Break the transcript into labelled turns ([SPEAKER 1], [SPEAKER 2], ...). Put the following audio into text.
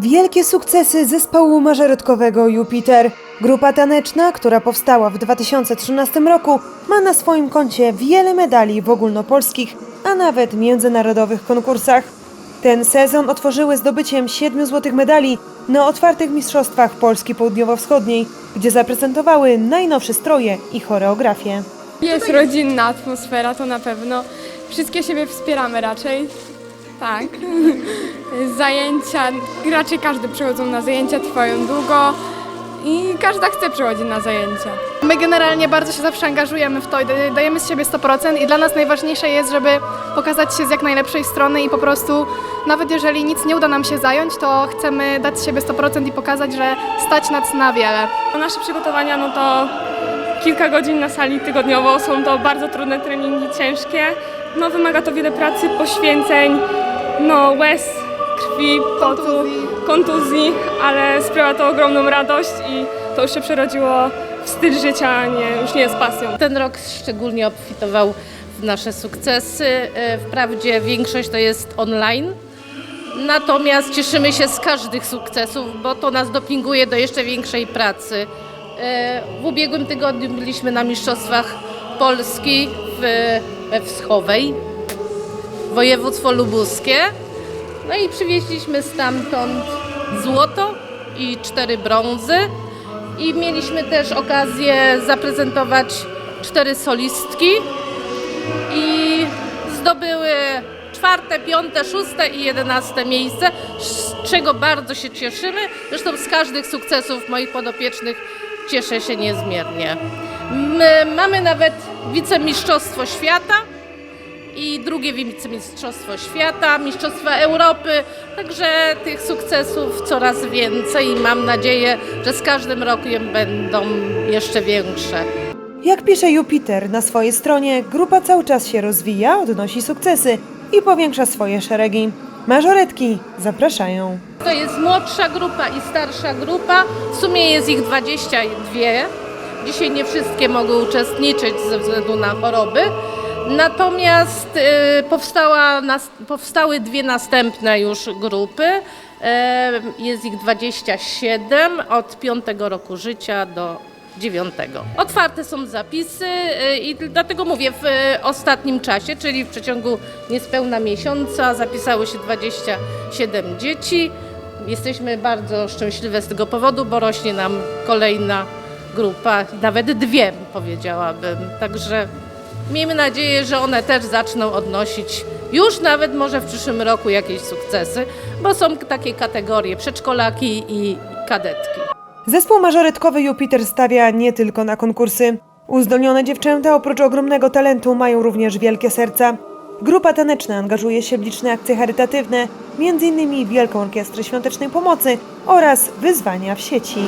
[SPEAKER 1] Wielkie sukcesy zespołu mażoretkowego Jupiter. Grupa taneczna, która powstała w 2013 roku, ma na swoim koncie wiele medali w ogólnopolskich, a nawet międzynarodowych konkursach. Ten sezon otworzyły zdobyciem siedmiu złotych medali na otwartych mistrzostwach Polski Południowo-Wschodniej, gdzie zaprezentowały najnowsze stroje i choreografię.
[SPEAKER 2] Jest rodzinna atmosfera, to na pewno. Wszystkie siebie wspieramy raczej. Tak. Zajęcia, raczej każdy przychodzą na zajęcia, trwają długo i każda chce przychodzić na zajęcia.
[SPEAKER 3] My generalnie bardzo się zawsze angażujemy w to i da- dajemy z siebie 100% i dla nas najważniejsze jest, żeby pokazać się z jak najlepszej strony i po prostu nawet jeżeli nic nie uda nam się zająć, to chcemy dać z siebie 100% i pokazać, że stać nas na wiele.
[SPEAKER 4] Nasze przygotowania no to kilka godzin na sali tygodniowo. Są to bardzo trudne treningi, ciężkie. No, wymaga to wiele pracy, poświęceń, no, łez, krwi, potu, kontuzji, ale sprawia to ogromną radość i to już się przerodziło w styl życia, nie, już nie jest pasją.
[SPEAKER 5] Ten rok szczególnie obfitował w nasze sukcesy. E, Wprawdzie większość to jest online. Natomiast cieszymy się z każdych sukcesów, bo to nas dopinguje do jeszcze większej pracy. E, W ubiegłym tygodniu byliśmy na Mistrzostwach Polski w, we Wschowej, województwo lubuskie. No i przywieźliśmy stamtąd złoto i cztery brązy. I mieliśmy też okazję zaprezentować cztery solistki i zdobyły czwarte, piąte, szóste i jedenaste miejsce, z czego bardzo się cieszymy. Zresztą z każdych sukcesów moich podopiecznych cieszę się niezmiernie. My mamy nawet wicemistrzostwo świata i drugie wicemistrzostwo świata, mistrzostwa Europy, także tych sukcesów coraz więcej i mam nadzieję, że z każdym rokiem będą jeszcze większe.
[SPEAKER 1] Jak pisze Jupiter na swojej stronie, grupa cały czas się rozwija, odnosi sukcesy i powiększa swoje szeregi. Mażoretki zapraszają.
[SPEAKER 5] To jest młodsza grupa i starsza grupa. W sumie jest ich 22. Dzisiaj nie wszystkie mogły uczestniczyć ze względu na choroby. Natomiast y, powstała, powstały dwie następne już grupy. E, jest ich 27 od 5 roku życia do 9. Otwarte są zapisy y, i dlatego mówię w y, ostatnim czasie, czyli w przeciągu niespełna miesiąca zapisało się 27 dzieci. Jesteśmy bardzo szczęśliwe z tego powodu, bo rośnie nam kolejna grupa, nawet dwie powiedziałabym. Także miejmy nadzieję, że one też zaczną odnosić już nawet może w przyszłym roku jakieś sukcesy, bo są takie kategorie przedszkolaki i kadetki.
[SPEAKER 1] Zespół mażoretkowy Jupiter stawia nie tylko na konkursy. Uzdolnione dziewczęta oprócz ogromnego talentu mają również wielkie serca. Grupa taneczna angażuje się w liczne akcje charytatywne, m.in. Wielką Orkiestrę Świątecznej Pomocy oraz wyzwania w sieci.